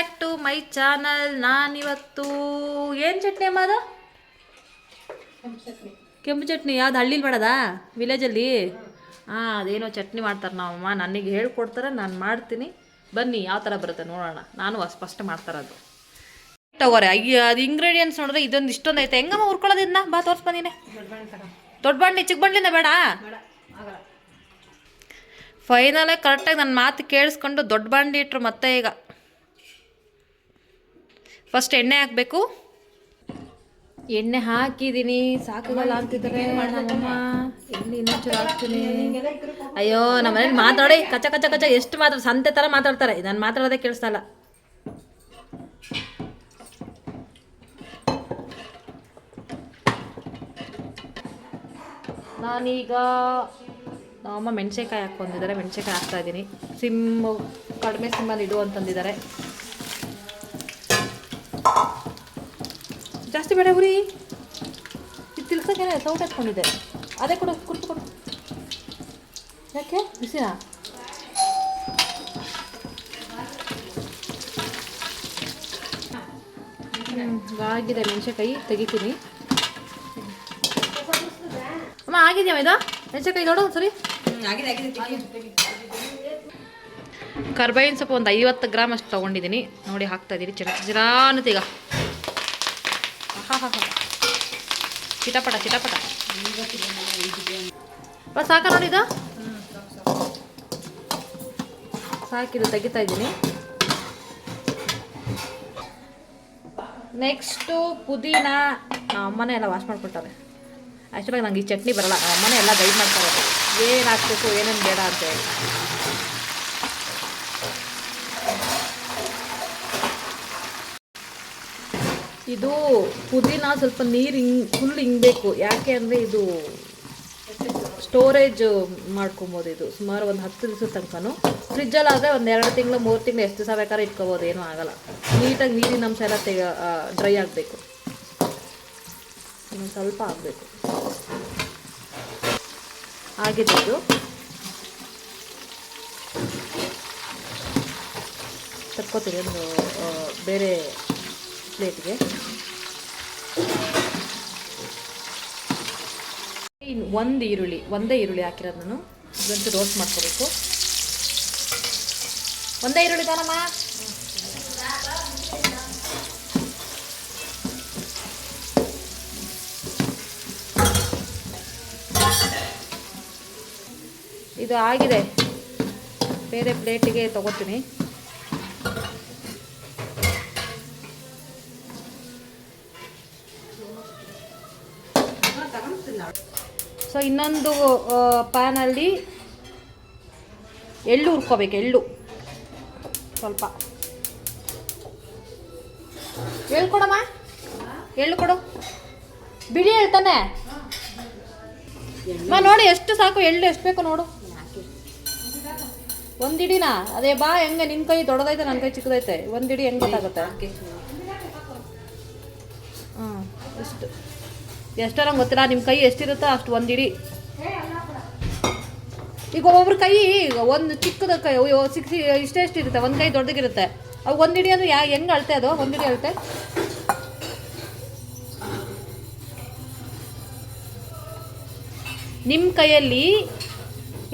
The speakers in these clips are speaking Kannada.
ಬ್ಯಾಕ್ ಟು ಮೈ ಚಾನಲ್ ನಾನಿವತ್ತು ಏನು ಚಟ್ನಿ ಅಮ್ಮ ಅದು? ಕೆಂಪು ಚಟ್ನಿ. ಯಾವ್ದು ಹಳ್ಳಿಲಿ ಮಾಡೋದಾ? ವಿಲೇಜಲ್ಲಿ ಹಾಂ ಅದೇನೋ ಚಟ್ನಿ ಮಾಡ್ತಾರೆ ನಾವಮ್ಮ ನನಗೆ ಹೇಳ್ಕೊಡ್ತಾರೆ, ನಾನು ಮಾಡ್ತೀನಿ. ಬನ್ನಿ, ಯಾವ ಥರ ಬರುತ್ತೆ ನೋಡೋಣ. ನಾನು ಫಸ್ಟ್ ಮಾಡ್ತಾರದು ತಗೋರೆ ಅಯ್ಯ ಅದು ಇಂಗ್ರೀಡಿಯೆಂಟ್ಸ್ ನೋಡಿದ್ರೆ ಇದೊಂದು ಇಷ್ಟೊಂದು ಐತೆ. ಹೆಂಗಮ್ಮ ಹುರ್ಕೊಳ್ಳೋದಿನ್ನ ಬಾ, ತೋರ್ಸ್ ಬಂದಿನಿ ದೊಡ್ಡ ಬಂಡಿ? ಚಿಕ್ಕ ಬಂಡಿನ ಬೇಡ ಫೈನಲಾಗಿ ಕರೆಕ್ಟಾಗಿ ನನ್ನ ಮಾತು ಕೇಳಿಸ್ಕೊಂಡು ದೊಡ್ಡ ಬಾಂಡಿ ಇಟ್ರು ಮತ್ತೆ ಈಗ. ಫಸ್ಟ್ ಎಣ್ಣೆ ಹಾಕಬೇಕು. ಎಣ್ಣೆ ಹಾಕಿದ್ದೀನಿ ಸಾಕಾಗಲ್ಲ ಅಂತಿದ್ದಾರೆ ನಮ್ಮಮ್ಮ. ಎಣ್ಣೆ ಇನ್ನೊಂಚೂರು ಹಾಕ್ತೀನಿ ಅಯ್ಯೋ, ನಮ್ಮ ಮನೇಲಿ ಮಾತಾಡಿ. ಕಚ್ಚ ಕಚ್ಚ ಕಚ್ಚ ಎಷ್ಟು ಮಾತಾಡ ಸಂತೆ ಥರ ಮಾತಾಡ್ತಾರೆ. ನಾನು ಮಾತಾಡೋದೇ ಕೇಳಿಸ್ತಲ್ಲ ನಾನೀಗ ನಮ್ಮಮ್ಮ ಮೆಣಸೆಕಾಯಿ ಹಾಕೊಂಡಿದ್ದಾರೆ ಮೆಣಸೆಕಾಯಿ ಹಾಕ್ತಾ ಇದ್ದೀನಿ ಸಿಮ್ಮು ಕಡಿಮೆ ಸಿಮ್ಮಲ್ಲಿ ಇಡು ಅಂತಂದಿದ್ದಾರೆ. ಜಾಸ್ತಿ ಬೇಡ ಉರಿ ಇದು ತಿಳ್ಸೋಕೆ ಸೌಟ್ ಎತ್ಕೊಂಡಿದ್ದೆ ಅದೇ ಕೊಡು ಕುರ್ತು ಕೊಡು. ಯಾಕೆ? ಬಿಸಿನ? ಆಗಿದೆ, ಮೆಣಸಿನ್ಕಾಯಿ ತೆಗಿತೀನಿ. ಅಮ್ಮ, ಆಗಿದೆಯಾ ಇದು ಮೆಣಸೆಕಾಯಿ ನೋಡು ಸರಿ ಕರ್ಬೇವಿನ ಸೊಪ್ಪು ಒಂದು ಐವತ್ತು ಗ್ರಾಮ್ ಅಷ್ಟು ತೊಗೊಂಡಿದ್ದೀನಿ. ನೋಡಿ ಹಾಕ್ತಾ ಇದ್ದೀನಿ ಚಿರ ಚಿರಾನುತ್ತೀಗ ಆಹಾಹಾಹಾ. ಚಿಟಪಟ ಚಿಟಪಟ. ಬಸ್ ಸಾಕ ನೋಡಿ ಇದು. ಸಾಕಿದು ತೆಗಿತಾ ಇದ್ದೀನಿ. ನೆಕ್ಸ್ಟು ಪುದೀನ ಅಮ್ಮನೇ ಎಲ್ಲ ವಾಶ್ ಮಾಡ್ಕೊಳ್ತಾರೆ ಆ್ಯಕ್ಚುಲಾಗಿ ನಂಗೆ ಈ ಚಟ್ನಿ ಬರಲ್ಲ. ಅಮ್ಮನೇ ಎಲ್ಲ ಗೈಡ್ ಮಾಡ್ತಾರೆ. ಏನು ಹಾಕ್ಬೇಕು, ಏನೇನು ಬೇಡ ಅಂತ ಹೇಳಿ. ಇದು ಪುದೀನ ಸ್ವಲ್ಪ ನೀರು ಹಿಂಗ್ ಫುಲ್ ಹಿಂಗಬೇಕು ಯಾಕೆ ಅಂದರೆ ಇದು ಸ್ಟೋರೇಜ್ ಮಾಡ್ಕೊಬೋದು ಇದು. ಸುಮಾರು ಒಂದು ಹತ್ತು ದಿವಸ ತನಕನೂ. ಫ್ರಿಜ್ಜಲ್ಲಿ ಆದರೆ ಒಂದು ಎರಡು ತಿಂಗಳು, ಮೂರು ತಿಂಗಳು ಎಷ್ಟು ದಿವಸ ಬೇಕಾದ್ರೆ ಇಟ್ಕೋಬೋದು, ಏನೂ ಆಗಲ್ಲ. ನೀಟಾಗಿ ನೀರಿನ ಅಂಶ ಎಲ್ಲ ತೆಗ ಡ್ರೈ ಆಗಬೇಕು. ಇನ್ನೊಂದು ಸ್ವಲ್ಪ ಆಗಬೇಕು. ಆಗಿದೆ ಇದು. ತಕ್ಕೋತೀವಿ ಒಂದು ಬೇರೆ ಪ್ಲೇಟ್ಗೆ. ಇನ್ನು ಒಂದು ಈರುಳ್ಳಿ, ಒಂದೇ ಈರುಳ್ಳಿ ಹಾಕಿರೋದು ನಾನು. ಇದಂತೂ ರೋಸ್ಟ್ ಮಾಡ್ಕೋಬೇಕು. ಒಂದೇ ಈರುಳ್ಳಿ ತಾನಮ್ಮ? ಇದು ಆಗಿದೆ. ಬೇರೆ ಪ್ಲೇಟಿಗೆ ತಗೋತೀನಿ. ಸೊ ಇನ್ನೊಂದು ಪ್ಯಾನಲ್ಲಿ ಎಳ್ಳು ಹುರ್ಕೋಬೇಕು, ಎಳ್ಳು. ಸ್ವಲ್ಪ. ಎಳ್ಳು ಕೊಡಮ್ಮ. ಎಳ್ಳು ಕೊಡು. ಬಿಡಿ ಹೇಳ್ತಾನೆ ಮಾ ನೋಡಿ, ಎಷ್ಟು ಸಾಕು ಎಳ್ಳು, ಎಷ್ಟು ಬೇಕು ನೋಡು. ಒಂದಿಡಿನ? ಅದೇ ಬಾ, ಹೆಂಗೆ ನಿನ್ನ ಕೈ ದೊಡ್ಡದೈತೆ ನನ್ನ ಕೈ ಚಿಕ್ಕದೈತೆ. ಒಂದಿಡಿ ಹೆಂಗೆ ಗೊತ್ತಾಗುತ್ತೆ? ಹ್ಞೂ ಎಷ್ಟು ಎಷ್ಟೋ ನಂಗೆ ಗೊತ್ತಿಲ್ಲ ನಿಮ್ಮ ಕೈ ಎಷ್ಟಿರುತ್ತೋ ಅಷ್ಟು ಒಂದಿಡಿ. ಈಗ ಒಬ್ಬೊಬ್ರ ಕೈ ಒಂದು ಚಿಕ್ಕದ ಕೈ ಸಿಕ್ಸ್ ಇಷ್ಟೇ ಎಷ್ಟು ಇರುತ್ತೆ ಒಂದು ಕೈ ದೊಡ್ಡದಿರುತ್ತೆ. ಅವು ಒಂದಿಡಿ ಅಂದ್ರೆ ಯಾ ಹೆಂಗೆ ಅಳ್ತೆ ಅದು? ಒಂದಿಡಿ ಅಳ್ತೆ? ನಿಮ್ಮ ಕೈಯಲ್ಲಿ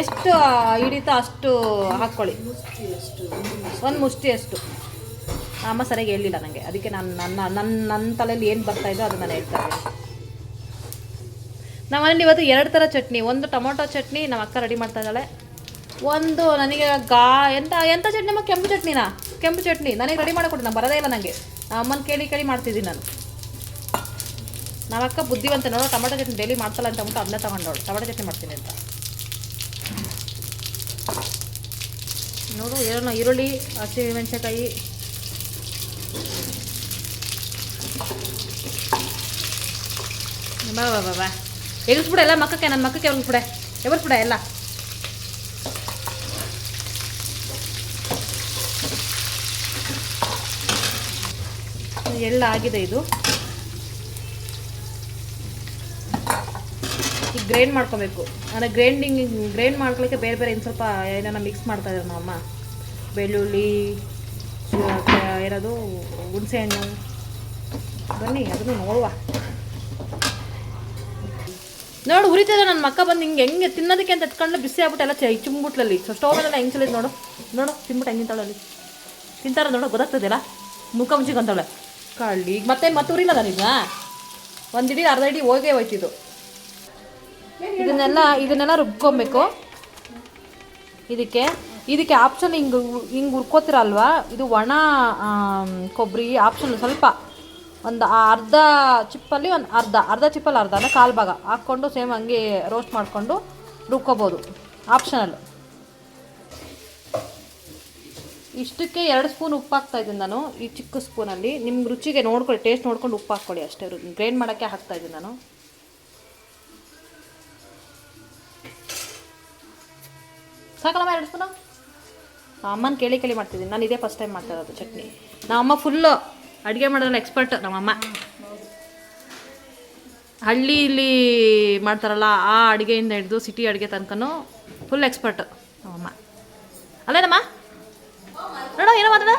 ಎಷ್ಟು ಹಿಡಿತೋ ಅಷ್ಟು ಹಾಕ್ಕೊಳ್ಳಿ ಒಂದು ಮುಷ್ಟಿ ಅಷ್ಟು. ಅಮ್ಮ ಸರಿಯಾಗಿ ಹೇಳಿಲ್ಲ ನನಗೆ ಅದಕ್ಕೆ ನಾನು ನನ್ನ ನನ್ನ ನನ್ನ ತಲೆಯಲ್ಲಿ ಏನು ಬರ್ತಾ ಇದೋ ಅದು ನಾನು ಹೇಳ್ತಾ ಇದ್ದೀನಿ. ನಮ್ಮನೇಲಿ ಇವತ್ತು ಎರಡು ಥರ ಚಟ್ನಿ, ಒಂದು ಟೊಮೊಟೊ ಚಟ್ನಿ, ನಮ್ಮ ಅಕ್ಕ ರೆಡಿ ಮಾಡ್ತಾ ಇದ್ದಾಳೆ. ಒಂದು ನನಗೆ ಗಾ, ಎಂತ ಎಂಥ ಚಟ್ನಿ ಅಮ್ಮ? ಕೆಂಪು ಚಟ್ನಿನಾ? ಕೆಂಪು ಚಟ್ನಿ. ನನಗೆ ರೆಡಿ ಮಾಡಿಕೊಡಿ, ನಾನು ಬರೋದೇ ಇಲ್ಲ ನನಗೆ ನಮ್ಮ ಅಮ್ಮನ ಕೇಳಿ ಕೇಳಿ ಮಾಡ್ತಿದ್ದೀನಿ ನಾನು. ನಮ್ಮ ಅಕ್ಕ ಬುದ್ಧಿವಂತ, ನೋಡು, ಟೊಮೊಟೊ ಚಟ್ನಿ ಡೈಲಿ ಮಾಡ್ತಲ್ಲ ಅಂತ ಅಂದ್ಬಿಟ್ಟು ಅದನ್ನೇ ತೊಗೊಂಡೋಳು ಟೊಮೊಟೊ ಚಟ್ನಿ ಮಾಡ್ತೀನಿ ಅಂತ. ನೋಡು, ಏನೋ ಈರುಳ್ಳಿ ಹಸಿಮೆಣಸಿನಕಾಯಿ ಬಾ ಬಾ ಬಾ ಬಾ. ಎಗಸ್ಬಿಡ ಎಲ್ಲ ಮಕ್ಕಕ್ಕೆ, ನನ್ನ ಮಕ್ಕಕ್ಕೆ ಎಗಸ್ಬಿಡೆ ಬಿಡ ಎಲ್ಲ. ಎಲ್ಲ ಆಗಿದೆ ಇದು. ಈಗ ಗ್ರೈಂಡ್ ಮಾಡ್ಕೋಬೇಕು. ಅಂದರೆ ಗ್ರೈಂಡಿಂಗ್, ಗ್ರೈಂಡ್ ಮಾಡ್ಕೊಳಕ್ಕೆ ಬೇರೆ ಬೇರೆ ಇನ್ನು ಸ್ವಲ್ಪ ಏನಾರ ಮಿಕ್ಸ್ ಮಾಡ್ತಾ ಇದ್ದಾರೆ ನಮ್ಮಮ್ಮ ಬೆಳ್ಳುಳ್ಳಿ ಏನದು ಹುಣಸೆ ಹಣ್ಣು ಬನ್ನಿ, ಅದನ್ನು ನೋಡುವ. ನೋಡು ಉರಿತದೆ ನನ್ನ ಮಕ್ಕ ಬಂದು ಹಿಂಗೆ ಹೆಂಗೆ ತಿನ್ನೋದಕ್ಕೆ ಅಂತ ಎತ್ಕೊಂಡು ಬಿಸಿ ಆಗ್ಬಿಟ್ಟು ಚೈ ಚುಂಬಿಟ್ಲಲ್ಲಿ ಸೊ ಸ್ಟೋವಲ್ಲೆಲ್ಲ ಹೆಂಗೆ ಚಲಿದ್ ನೋಡು. ನೋಡು, ತಿನ್ಬಿಟ್ಟು ಹೆಂಗೆ ತಿಂತಾಳಲ್ಲಿ ತಿಂತಾರ ನೋಡು ಗೊತ್ತಾಗ್ತದಲ್ಲ ಮುಖ ಅಂತಾಳೆ ಕಳ್ಳಿ. ಈಗ ಮತ್ತೆ ಮತ್ತೆ ಉರಿಲ್ಲ ನನಗೆ ಒಂದು ಇಡೀ ಅರ್ಧ ಇಡೀ ಹೋಗೇ ಹೋಯ್ತಿದ್ದು. ಇದನ್ನೆಲ್ಲ ಇದನ್ನೆಲ್ಲ ರುಬ್ಕೊಬೇಕು. ಇದಕ್ಕೆ ಇದಕ್ಕೆ ಆಪ್ಷನ್ ಹಿಂಗೆ ಹಿಂಗೆ ಹುರ್ಕೋತಿರಲ್ವಾ? ಇದು ಒಣ ಕೊಬ್ಬರಿ ಆಪ್ಷನ್ ಸ್ವಲ್ಪ. ಒಂದು ಅರ್ಧ ಚಿಪ್ಪಲ್ಲಿ ಒಂದು ಅರ್ಧ ಅರ್ಧ ಚಿಪ್ಪಲ್ಲಿ ಅರ್ಧ, ಅಂದರೆ ಕಾಲು ಭಾಗ ಹಾಕ್ಕೊಂಡು ಸೇಮ್ ಹಂಗೆ ರೋಸ್ಟ್ ಮಾಡಿಕೊಂಡು ರುಬ್ಕೋಬೋದು ಆಪ್ಷನಲ್ ಇಷ್ಟಕ್ಕೆ ಎರಡು ಸ್ಪೂನ್ ಉಪ್ಪು ಹಾಕ್ತಾ ಇದ್ದೀನಿ ನಾನು, ಈ ಚಿಕ್ಕ ಸ್ಪೂನಲ್ಲಿ. ನಿಮ್ಮ ರುಚಿಗೆ ನೋಡ್ಕೊಳ್ಳಿ ಟೇಸ್ಟ್ ನೋಡ್ಕೊಂಡು ಉಪ್ಪು ಹಾಕ್ಕೊಳ್ಳಿ ಅಷ್ಟೇ ಗ್ರೈಂಡ್ ಮಾಡೋಕ್ಕೆ ಹಾಕ್ತಾ ಇದ್ದೀನಿ ನಾನು. ಸಾಕಲ್ಲಮ್ಮ ಎರಡು ಸ್ಪೂನು? ಅಮ್ಮನ ಕೇಳಿ ಕೇಳಿ ಮಾಡ್ತಿದ್ದೀನಿ, ನಾನು ಇದೇ ಫಸ್ಟ್ ಟೈಮ್ ಮಾಡ್ತಾ ಇರೋದು ಚಟ್ನಿ. ನಮ್ಮಮ್ಮ ಫುಲ್ಲು ಅಡುಗೆ ಮಾಡೋದ್ರಲ್ಲಿ ಎಕ್ಸ್ಪರ್ಟ್ ನಮ್ಮಮ್ಮ ಹಳ್ಳಿಲಿ ಮಾಡ್ತಾರಲ್ಲ ಆ ಅಡುಗೆಯಿಂದ ಹಿಡಿದು ಸಿಟಿ ಅಡುಗೆ ತನಕನೂ ಫುಲ್ ಎಕ್ಸ್ಪರ್ಟ್ ನಮ್ಮಮ್ಮ ಅಲ್ಲೇನಮ್ಮ? ನೋಡೋ ಏನೋ ಮಾತಾಡ.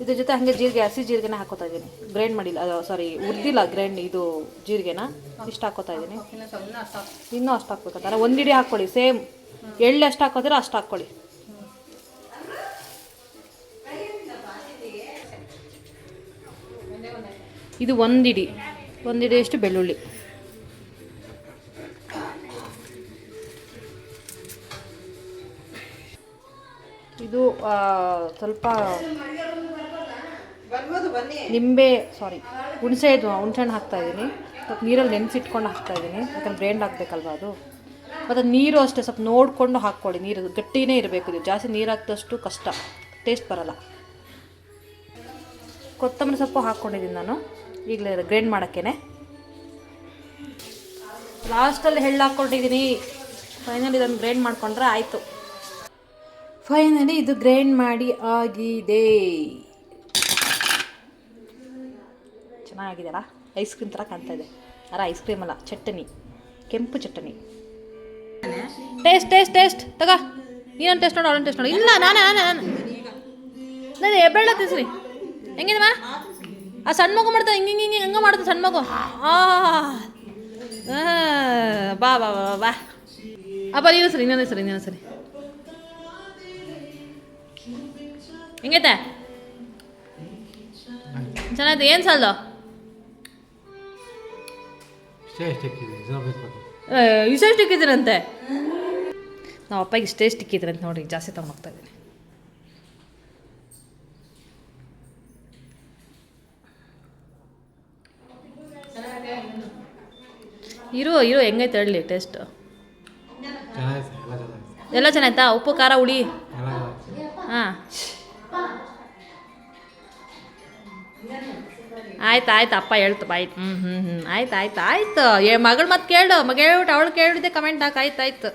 ಇದ್ರ ಜೊತೆ ಹಾಗೆ ಜೀರಿಗೆ ಹಸಿ ಜೀರಿಗೆನ ಹಾಕೋತಾ ಇದ್ದೀನಿ. ಗ್ರೈಂಡ್ ಮಾಡಿಲ್ಲ ಸಾರಿ ಉರ್ದಿಲ್ಲ ಗ್ರೈಂಡ್ ಇದು ಜೀರಿಗೆನ. ಇಷ್ಟು ಹಾಕೋತಾ ಇದ್ದೀನಿ. ಇನ್ನೂ ಅಷ್ಟು ಹಾಕ್ಬೇಕಂತಾರೆ ಒಂದಿಡಿ ಹಾಕ್ಕೊಳ್ಳಿ ಸೇಮ್ ಎಳ್ಳು ಎಷ್ಟು ಹಾಕೋದಿರೋ ಅಷ್ಟು ಹಾಕ್ಕೊಳ್ಳಿ ಇದು ಒಂದಿಡಿ ಒಂದಿಡಿ ಅಷ್ಟು ಬೆಳ್ಳುಳ್ಳಿ. ಇದು ಸ್ವಲ್ಪ ನಿಂಬೆ ಸಾರಿ ಹುಣಸೆ ಇದು ಹುಣಸೆಹಣ್ಣು ಹಾಕ್ತಾ ಇದ್ದೀನಿ. ಸ್ವಲ್ಪ ನೀರಲ್ಲಿ ನೆನೆಸಿಟ್ಕೊಂಡು ಹಾಕ್ತಾ ಇದ್ದೀನಿ. ಯಾಕಂದ್ರೆ ಬ್ರ್ಯಾಂಡ್ ಹಾಕಬೇಕಲ್ವ ಅದು. ಮತ್ತು ನೀರು ಅಷ್ಟೇ, ಸ್ವಲ್ಪ ನೋಡಿಕೊಂಡು ಹಾಕ್ಕೊಳ್ಳಿ ನೀರು. ಗಟ್ಟಿನೇ ಇರಬೇಕು ಇದು. ಜಾಸ್ತಿ ನೀರು ಹಾಕಿದಷ್ಟು ಕಷ್ಟ. ಟೇಸ್ಟ್ ಬರಲ್ಲ. ಕೊತ್ತಂಬರಿ ಸೊಪ್ಪು ಹಾಕ್ಕೊಂಡಿದ್ದೀನಿ ನಾನು. ಈಗಲೇ ಗ್ರೈಂಡ್ ಮಾಡೋಕ್ಕೇನೆ. ಲಾಸ್ಟಲ್ಲಿ ಹೆಳ್ಳು ಹಾಕ್ಕೊಂಡಿದ್ದೀನಿ. ಫೈನಲಿ ಇದನ್ನು ಗ್ರೈಂಡ್ ಮಾಡಿಕೊಂಡ್ರೆ ಆಯಿತು. ಫೈನಲಿ ಇದು ಗ್ರೈಂಡ್ ಮಾಡಿ ಆಗಿದೆ. ಚೆನ್ನಾಗಿದೆಯಲ್ಲ? ಐಸ್ ಕ್ರೀಮ್ ಥರ ಕಾಣ್ತಾ ಇದೆ. ಅರ ಐಸ್ ಕ್ರೀಮ್ ಅಲ್ಲ, ಚಟ್ನಿ. ಕೆಂಪು ಚಟ್ನಿ. ಟೇಸ್ಟ್ ಟೇಸ್ಟ್ ಟೇಸ್ಟ್ ತಗ. ನೀನೊಂದು ಟೇಸ್ಟ್ ನೋಡು, ಅವಳೊಂದು ಟೇಸ್ಟ್ ನೋಡು. ಇಲ್ಲ, ನಾನೇ ನಾನೇ, ನಾನು. ಎಬ್ಬೆಳ್ಳ ತಿನ್ಸ್ರಿ ಹೆಂಗಿದಮ್ಮ? ಆ ಸಣ್ಣ ಮಗು ಮಾಡ್ತಾ ಹಿಂಗೆ ಹಿಂಗೆ ಹಿಂಗೆ ಹಂಗೆ ಮಾಡುತ್ತೆ ಸಣ್ಣ ಮಗು ಬಾ ಬಾ ಬಾ ಬಾ, ಅಪ್ಪ ನೀನು ಸರಿ ಇನ್ನೊಂದೇ ಸರಿ ಇನ್ನೊಂದು ಸರಿ. ಹೆಂಗೈತೆ? ಚೆನ್ನಾಗಿದೆ ಏನು ಸಾಲದು? ಇಷ್ಟೇ ಸ್ಟಿಕ್ಕಿದ್ರಂತೆ ನಾವು ಅಪ್ಪಗೆ ಇಷ್ಟೇ ಸ್ಟಿಕ್ಕಿದ್ರಂತೆ ನೋಡಿ ಜಾಸ್ತಿ ತೊಗೊಂಡೋಗ್ತಾ ಇದ್ದೀನಿ. ಇರು ಇರು ಹೆಂಗೈತೆ ಹೇಳಿ ಟೇಸ್ಟ್ ಎಲ್ಲ ಚೆನ್ನಾಯ್ತಾ? ಉಪ್ಪು ಖಾರ ಹುಳಿ? ಹಾಂ. ಆಯ್ತು ಆಯ್ತು ಅಪ್ಪ ಹೇಳ್ತು ಬಾಯ್ ಹ್ಞೂ ಹ್ಞೂ ಹ್ಞೂ ಆಯ್ತು ಆಯ್ತು ಆಯ್ತು. ಏ ಮಗಳು ಮತ್ತೆ ಕೇಳು. ಮಗ ಹೇಳ್ಬಿಟ್ಟು ಅವಳು ಕೇಳಿದೆ ಕಮೆಂಟ್ ಹಾಕಿ. ಆಯ್ತು ಆಯ್ತು.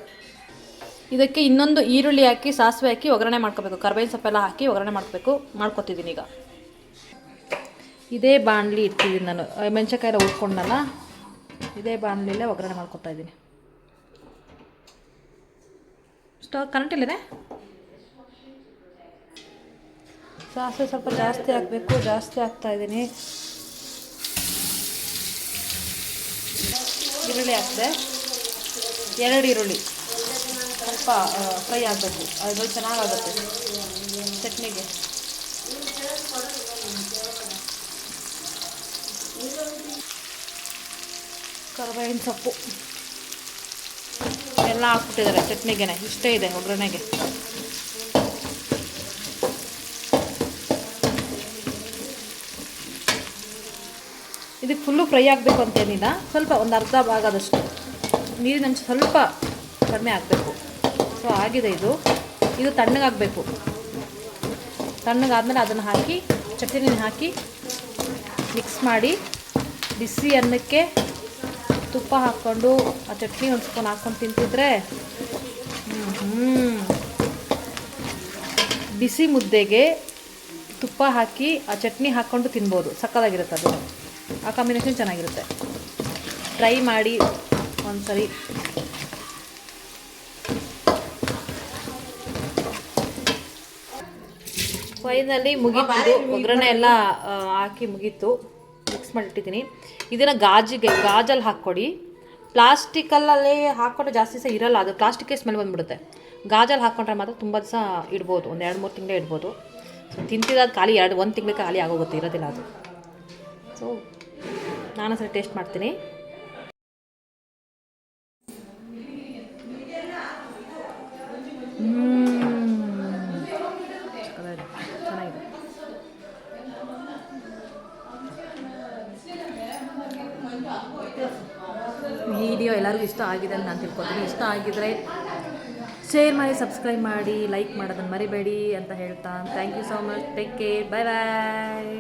ಇದಕ್ಕೆ ಇನ್ನೊಂದು ಈರುಳ್ಳಿ ಹಾಕಿ ಸಾಸಿವೆ ಹಾಕಿ ಒಗ್ಗರಣೆ ಮಾಡ್ಕೋಬೇಕು. ಕರ್ಬೇವಿನ ಸೊಪ್ಪೆಲ್ಲ ಹಾಕಿ ಒಗ್ಗರಣೆ ಮಾಡ್ಕೋಬೇಕು. ಮಾಡ್ಕೊತಿದ್ದೀನಿ ಈಗ. ಇದೇ ಬಾಣಲಿ ಇಟ್ಟಿದ್ದೀನಿ ನಾನು. ಮೆಣಸಕಾಯಿ ಮೆಣಸಿನ್ಕಾಯಿ ಎಲ್ಲ ಉಟ್ಕೊಂಡಲ್ಲ ಇದೇ ಬಾಣಲಿಲೇ ಒಗ್ಗರಣೆ ಮಾಡ್ಕೊತಾ ಇದ್ದೀನಿ. ಸ್ಟವ್ ಕರೆಂಟ್ ಇಲ್ಲದೆ ಸಾಸಿವೆ ಸ್ವಲ್ಪ ಜಾಸ್ತಿ ಹಾಕಬೇಕು, ಜಾಸ್ತಿ ಹಾಕ್ತಾ ಇದ್ದೀನಿ. ಈರುಳ್ಳಿ ಹಾಕಿದೆ. ಎರಡು ಈರುಳ್ಳಿ. ಸ್ವಲ್ಪ ಫ್ರೈ ಆಗಬೇಕು. ಅದು ಚೆನ್ನಾಗಾಗುತ್ತೆ. ಚಟ್ನಿಗೆ. ಕರಿಬೇವಿನ ಸೊಪ್ಪು. ಎಲ್ಲ ಹಾಕ್ಬಿಟ್ಟಿದ್ದಾರೆ. ಚಟ್ನಿಗೆನೆ. ಇಷ್ಟೇ ಇದೆ ಒಗ್ಗರಣೆಗೆ. ಇದಕ್ಕೆ ಫುಲ್ಲು ಫ್ರೈ ಆಗಬೇಕು ಅಂತೇನಿಲ್ಲ ಸ್ವಲ್ಪ ಒಂದು ಅರ್ಧ ಭಾಗದಷ್ಟು ನೀರಿನ ಅಂಶ ಸ್ವಲ್ಪ ಕಡಿಮೆ ಆಗಬೇಕು. ಸೊ ಆಗಿದೆ ಇದು. ಇದು ತಣ್ಣಗಾಗಬೇಕು ತಣ್ಣಗಾದ್ಮೇಲೆ ಅದನ್ನು ಹಾಕಿ, ಚಟ್ನಿನ ಹಾಕಿ ಮಿಕ್ಸ್ ಮಾಡಿ ಬಿಸಿ ಅನ್ನಕ್ಕೆ ತುಪ್ಪ ಹಾಕ್ಕೊಂಡು ಆ ಚಟ್ನಿ ಒಂದು ಸ್ಪೂನ್ ಹಾಕ್ಕೊಂಡು ತಿಂತಿದ್ರೆ ಬಿಸಿ ಮುದ್ದೆಗೆ ತುಪ್ಪ ಹಾಕಿ ಆ ಚಟ್ನಿ ಹಾಕ್ಕೊಂಡು ತಿನ್ಬೋದು. ಸಕ್ಕತ್ತಾಗಿರುತ್ತೆ ಅದು. ಆ ಕಾಂಬಿನೇಷನ್ ಚೆನ್ನಾಗಿರುತ್ತೆ. ಟ್ರೈ ಮಾಡಿ ಒಂದ್ಸರಿ. ಫೈನಲಿ ಮುಗೀತು. ಒಗ್ಗರಣೆ ಎಲ್ಲ ಹಾಕಿ ಮುಗೀತು. ಮಿಕ್ಸ್ ಮಾಡಿಟ್ಟಿದ್ದೀನಿ ಇದನ್ನು ಗಾಜಿಗೆ ಗಾಜಲ್ಲಿ ಹಾಕ್ಕೊಡಿ. ಪ್ಲಾಸ್ಟಿಕಲ್ಲೇ ಹಾಕ್ಕೊಂಡ್ರೆ ಜಾಸ್ತಿ ಸಹ ಇರಲ್ಲ, ಅದು ಪ್ಲಾಸ್ಟಿಕ್ಕೇ ಸ್ಮೆಲ್ ಬಂದ್ಬಿಡುತ್ತೆ. ಗಾಜಲ್ಲಿ ಹಾಕ್ಕೊಂಡ್ರೆ ಮಾತ್ರ ತುಂಬ ದಿವಸ ಇಡ್ಬೋದು, ಒಂದು ಎರಡು ಮೂರು ತಿಂಗಳೇ ಇಡ್ಬೋದು. ಸೊ ತಿಂತಿದ್ದಾದ ಖಾಲಿ ಎರಡು, ಒಂದು ತಿಂಗಳಿಗೆ ಖಾಲಿ ಆಗೋಗುತ್ತೆ, ಇರೋದಿಲ್ಲ ಅದು. ಸೊ ನಾನು ಸರಿ ಟೇಸ್ಟ್ ಮಾಡ್ತೀನಿ. ವಿಡಿಯೋ ಎಲ್ಲರಿಗೂ ಇಷ್ಟ ಆಗಿದೆ ಅಂತ ನಾನು ತಿಳ್ಕೊತೀನಿ. ಇಷ್ಟ ಆಗಿದ್ರೆ ಶೇರ್ ಮಾಡಿ ಸಬ್ಸ್ಕ್ರೈಬ್ ಮಾಡಿ ಲೈಕ್ ಮಾಡೋದನ್ನು ಮರಿಬೇಡಿ ಅಂತ ಹೇಳ್ತಾ. Thank you so much take care bye bye